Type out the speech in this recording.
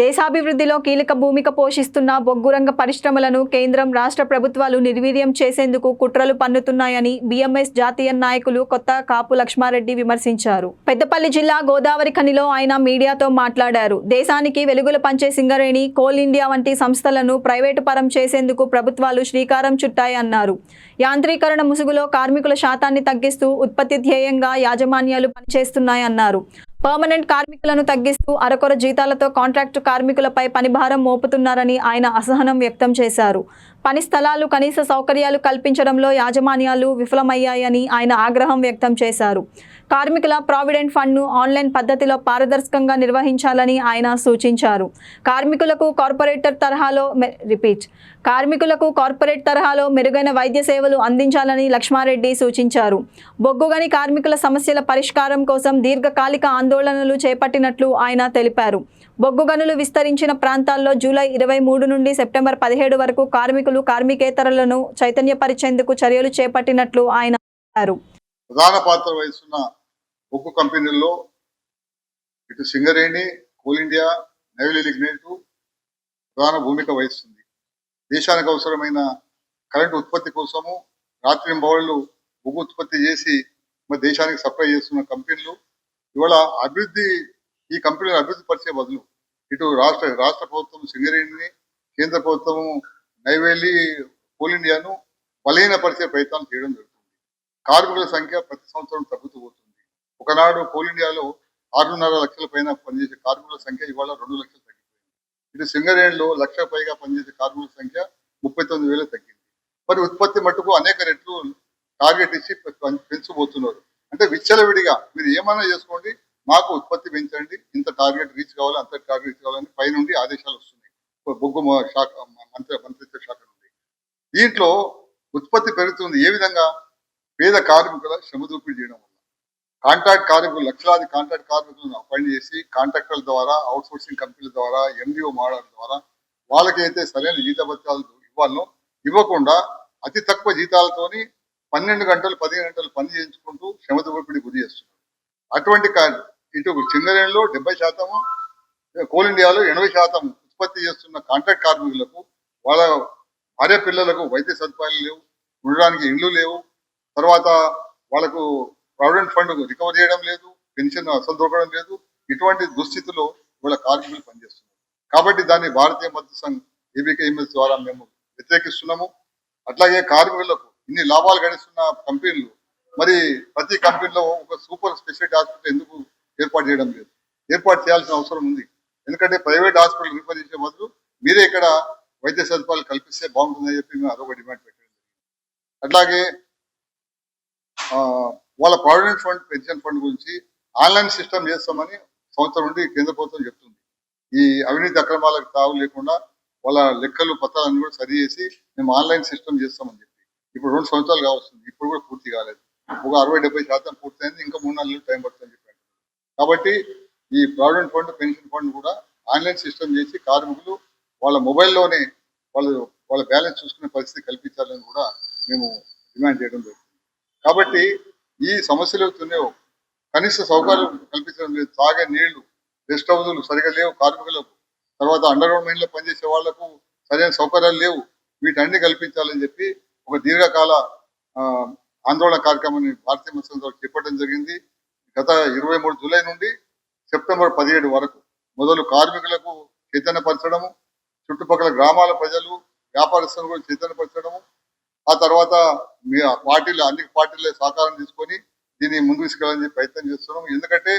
దేశాభివృద్ధిలో కీలక భూమిక పోషిస్తున్న బొగ్గురంగ పరిశ్రమలను కేంద్రం రాష్ట్ర ప్రభుత్వాలు నిర్వీర్యం చేసేందుకు కుట్రలు పన్నుతున్నాయని బీఎంఎస్ జాతీయ నాయకులు కొత్త కాపు లక్ష్మారెడ్డి విమర్శించారు. పెద్దపల్లి జిల్లా గోదావరి ఖనిలో ఆయన మీడియాతో మాట్లాడారు. దేశానికి వెలుగులు పంచే సింగరేణి కోల్ ఇండియా వంటి సంస్థలను ప్రైవేటు పరం చేసేందుకు ప్రభుత్వాలు శ్రీకారం చుట్టాయన్నారు యాంత్రీకరణ ముసుగులో కార్మికుల శాతాన్ని తగ్గిస్తూ ఉత్పత్తి ధ్యేయంగా యాజమాన్యాలు పనిచేస్తున్నాయన్నారు. పర్మనెంట్ కార్మికులను తగ్గిస్తూ అరకొర జీతాలతో కాంట్రాక్టు కార్మికులపై పనిభారం మోపుతున్నారని ఆయన అసహనం వ్యక్తం చేశారు. పని స్థలాలు కనీస సౌకర్యాలు కల్పించడంలో యాజమాన్యాలు విఫలమయ్యాయని ఆయన ఆగ్రహం వ్యక్తం చేశారు. కార్మికుల ప్రావిడెంట్ ఫండ్ను ఆన్లైన్ పద్ధతిలో పారదర్శకంగా నిర్వహించాలని ఆయన సూచించారు. కార్మికులకు కార్పొరేటర్ తరహాలో మె- రిపీట్ కార్మికులకు కార్పొరేట్ తరహాలో మెరుగైన వైద్య సేవలు అందించాలని లక్ష్మారెడ్డి సూచించారు. బొగ్గుగని కార్మికుల సమస్యల పరిష్కారం కోసం దీర్ఘకాలిక ఆందోళనలు చేపట్టినట్లు ఆయన తెలిపారు. బొగ్గు గనులు విస్తరించిన ప్రాంతాల్లో జూలై ఇరవై మూడు నుండి సెప్టెంబర్ పదిహేడు వరకు కార్మికులు కార్మికేతరులను చైతన్యపరిచేందుకు చర్యలు చేపట్టినట్లు ఆయన అన్నారు. ప్రధాన పాత్ర వహిస్తున్న బొగ్గు కంపెనీల్లో ఇటు Singareni coal India Neyveli lignite ప్రధాన భూమిక వహిస్తుంది. దేశానికి అవసరమైన కరెంటు ఉత్పత్తి కోసము రాత్రి బౌళ్ళు బొగ్గు ఉత్పత్తి చేసి మరి దేశానికి సప్లై చేస్తున్న కంపెనీలు ఇవాళ అభివృద్ధి ఈ కంపెనీలు అభివృద్ధి పరిచే బదులు ఇటు రాష్ట్ర రాష్ట్ర ప్రభుత్వం సింగరేణిని కేంద్ర ప్రభుత్వము నైవేలి కోల్ ఇండియాను బలహీనపరిచే ప్రయత్నాలు చేయడం జరుగుతుంది. కార్మికుల సంఖ్య ప్రతి సంవత్సరం తగ్గుతూ పోతుంది. ఒకనాడు కోల్ ఇండియాలో ఆరున్నర లక్షల పైన పనిచేసే కార్మికుల సంఖ్య ఇవాళ రెండు లక్షలు తగ్గిపోయింది. ఇటు సింగరేణిలో లక్ష పైగా పనిచేసే కార్మికుల సంఖ్య ముప్పై తొమ్మిది వేలు తగ్గింది. మరి ఉత్పత్తి మట్టుకు అనేక రెట్లు టార్గెట్ ఇచ్చి పెంచబోతున్నారు. అంటే విచ్చలవిడిగా మీరు ఏమైనా చేసుకోండి మాకు ఉత్పత్తి పెంచండి. ఇంత టార్గెట్ రీచ్ కావాలి అంత టార్గెట్ రీచ్ కావాలని పైనుండి ఆదేశాలు వస్తున్నాయి. బొగ్గు శాఖ మంత్రి మంత్రిత్వ శాఖ నుండి. దీంట్లో ఉత్పత్తి పెరుగుతుంది ఏ విధంగా? పేద కార్మికుల శ్రమ దూపిడి చేయడం వల్ల. కాంట్రాక్ట్ కార్మికులు లక్షలాది కాంట్రాక్ట్ కార్మికులను అపాయింట్ చేసి కాంట్రాక్టర్ల ద్వారా అవుట్ సోర్సింగ్ కంపెనీల ద్వారా ఎండిఓ మోడల్ ద్వారా వాళ్ళకి అయితే సరైన జీతభత్యాలు ఇవ్వాలనో ఇవ్వకుండా అతి తక్కువ జీతాలతోని పన్నెండు గంటలు పదిహేను గంటలు పని చేయించుకుంటూ శ్రమ దూపిడి గురి చేస్తున్నారు. అటువంటి కా- ఇటు సింగరేణిలో డెబ్బై శాతము కోల్ ఇండియాలో ఎనభై శాతం ఉత్పత్తి చేస్తున్న కాంట్రాక్ట్ కార్మికులకు వాళ్ళ భార్య పిల్లలకు వైద్య సదుపాయాలు లేవు ఉండడానికి ఇండ్లు లేవు. తర్వాత వాళ్ళకు ప్రావిడెంట్ ఫండ్ రికవర్ చేయడం లేదు పెన్షన్ అసలు దొరకడం లేదు. ఇటువంటి దుస్థితిలో వాళ్ళ కార్మికులు పనిచేస్తున్నారు. కాబట్టి దాన్ని భారతీయ మద్దతు సంఘ్ ఏబీకేఎంఎస్ ద్వారా మేము వ్యతిరేకిస్తున్నాము. అట్లాగే కార్మికులకు ఇన్ని లాభాలు గడిస్తున్న కంపెనీలు మరి ప్రతి కంపెనీలో ఒక సూపర్ స్పెషాలిటీ హాస్పిటల్ ఎందుకు ఏర్పాటు చేయడం లేదు. ఏర్పాటు చేయాల్సిన అవసరం ఉంది. ఎందుకంటే ప్రైవేట్ హాస్పిటల్ రిఫర్ చేసే బదులు మీరే ఇక్కడ వైద్య సదుపాయాలు కల్పిస్తే బాగుంటుందని చెప్పి మేము అదొక డిమాండ్ పెట్టడం జరిగింది. అట్లాగే వాళ్ళ ప్రావిడెంట్ ఫండ్ పెన్షన్ ఫండ్ గురించి ఆన్లైన్ సిస్టమ్ చేస్తామని సంవత్సరం నుండి కేంద్ర ప్రభుత్వం చెప్తుంది. ఈ అవినీతి అక్రమాలకు తావు లేకుండా వాళ్ళ లెక్కలు పత్రాలన్నీ కూడా సరి చేసి మేము ఆన్లైన్ సిస్టమ్ చేస్తామని చెప్పి. ఇప్పుడు రెండు సంవత్సరాలు కావస్తుంది ఇప్పుడు కూడా పూర్తి కాలేదు. ఒక అరవై డెబ్బై శాతం పూర్తయింది. ఇంకా మూడు నాలుగు నెలలు టైం పడుతుంది. కాబట్టి ఈ ప్రావిడెంట్ ఫండ్ పెన్షన్ ఫండ్ కూడా ఆన్లైన్ సిస్టమ్ చేసి కార్మికులు వాళ్ళ మొబైల్లోనే వాళ్ళు వాళ్ళ బ్యాలెన్స్ చూసుకునే పరిస్థితి కల్పించాలని కూడా మేము డిమాండ్ చేయడం జరుగుతుంది కాబట్టి ఈ సమస్యలు అవుతున్నాయో కనీస సౌకర్యం కల్పించడం లేదు. తాగే నీళ్ళు రెస్ట్ హౌజులు సరిగా లేవు కార్మికులకు. తర్వాత అండర్ గ్రౌండ్ మైన్లో పనిచేసే వాళ్ళకు సరైన సౌకర్యాలు లేవు. వీటన్ని కల్పించాలని చెప్పి ఒక దీర్ఘకాల ఆందోళన కార్యక్రమాన్ని భారతీయ ముస్లిం ద్వారా చేపట్టడం జరిగింది. గత ఇరవై మూడు జూలై నుండి సెప్టెంబర్ పదిహేడు వరకు మొదలు కార్మికులకు చైతన్యపరచడము చుట్టుపక్కల గ్రామాల ప్రజలు వ్యాపారస్తులకు కూడా చైతన్యపరచడము ఆ తర్వాత మీ పార్టీలు అన్ని పార్టీల సహకారం తీసుకొని దీన్ని ముందుకు తీసుకెళ్ళాలని ప్రయత్నం చేస్తున్నాం ఎందుకంటే